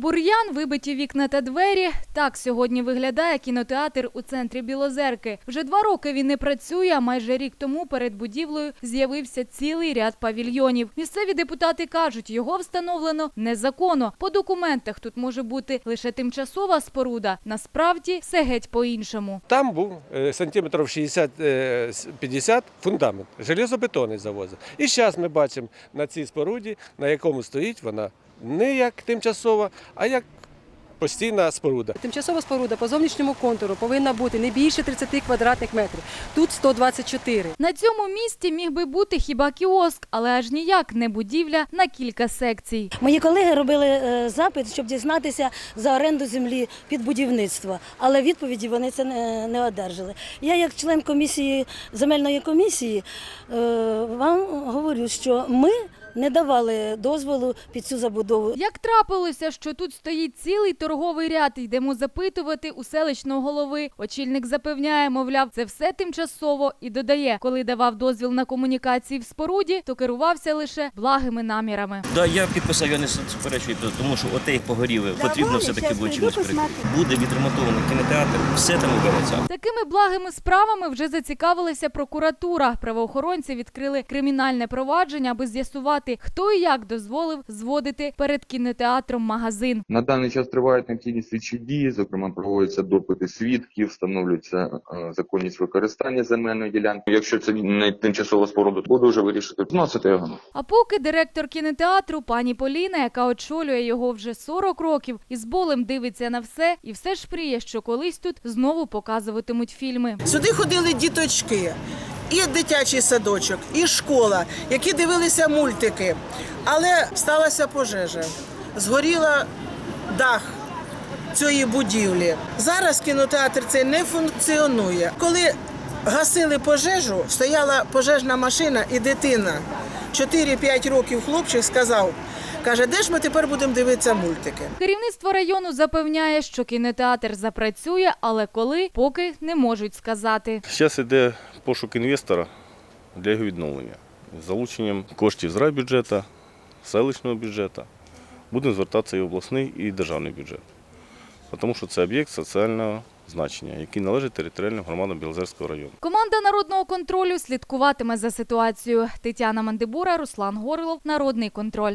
Бур'ян, вибиті вікна та двері. Так сьогодні виглядає кінотеатр у центрі Білозерки. Вже два роки він не працює. а Майже рік тому перед будівлею з'явився цілий ряд павільйонів. Місцеві депутати кажуть, його встановлено незаконно. По документах тут може бути лише тимчасова споруда. Насправді все геть по-іншому. Там був е, сантиметрів 60-50 фундамент, железобетонний завозив. І зараз ми бачимо на цій споруді, на якому стоїть вона не як тимчасова, а як постійна споруда. Тимчасова споруда по зовнішньому контуру повинна бути не більше 30 квадратних метрів. Тут 124. На цьому місці міг би бути хіба кіоск, але аж ніяк не будівля на кілька секцій. Мої колеги робили е, запит, щоб дізнатися за оренду землі під будівництво, але відповіді вони це не, не одержали. Я, як член комісії земельної комісії, е, вам говорю, що ми не давали дозволу під цю забудову. Як трапилося, що тут стоїть цілий торговий ряд, йдемо запитувати у селищного голови. Очільник запевняє, мовляв, це все тимчасово і додає, коли давав дозвіл на комунікації в споруді, то керувався лише благими намірами. Да, я підписав, я не суперечую, тому що оте як погоріли, потрібно все-таки було чимось прикрити. Буде відремонтований кінотеатр, все там убереться. Такими благими справами вже зацікавилася прокуратура. Правоохоронці відкрили кримінальне провадження, аби з'ясувати, хто і як дозволив зводити перед кінотеатром магазин. На даний час тривають необхідні слідчі дії, зокрема проводяться допити свідків, встановлюється е, законність використання земельної ділянки. Якщо це не тимчасова споруда, буду вже вирішити вносити його. А поки директор кінотеатру пані Поліна, яка очолює його вже 40 років, із болем дивиться на все і все ж пріє, що колись тут знову показуватимуть фільми. Сюди ходили діточки, і дитячий садочок, і школа, які дивилися мультики. Але сталася пожежа. Згоріла дах цієї будівлі. Зараз кінотеатр цей не функціонує. Коли гасили пожежу, стояла пожежна машина і дитина. 4-5 років хлопчик сказав, каже, де ж ми тепер будемо дивитися мультики? Керівництво району запевняє, що кінотеатр запрацює, але коли поки не можуть сказати. Зараз йде пошук інвестора для його відновлення з залученням коштів з райбюджету, селищного бюджету. Будемо звертатися і в обласний, і державний бюджет. Тому що це об'єкт соціального значення, який належить територіальним громадам Білозерського району. Команда народного контролю слідкуватиме за ситуацією. Тетяна Мандибура, Руслан Горлов, Народний контроль.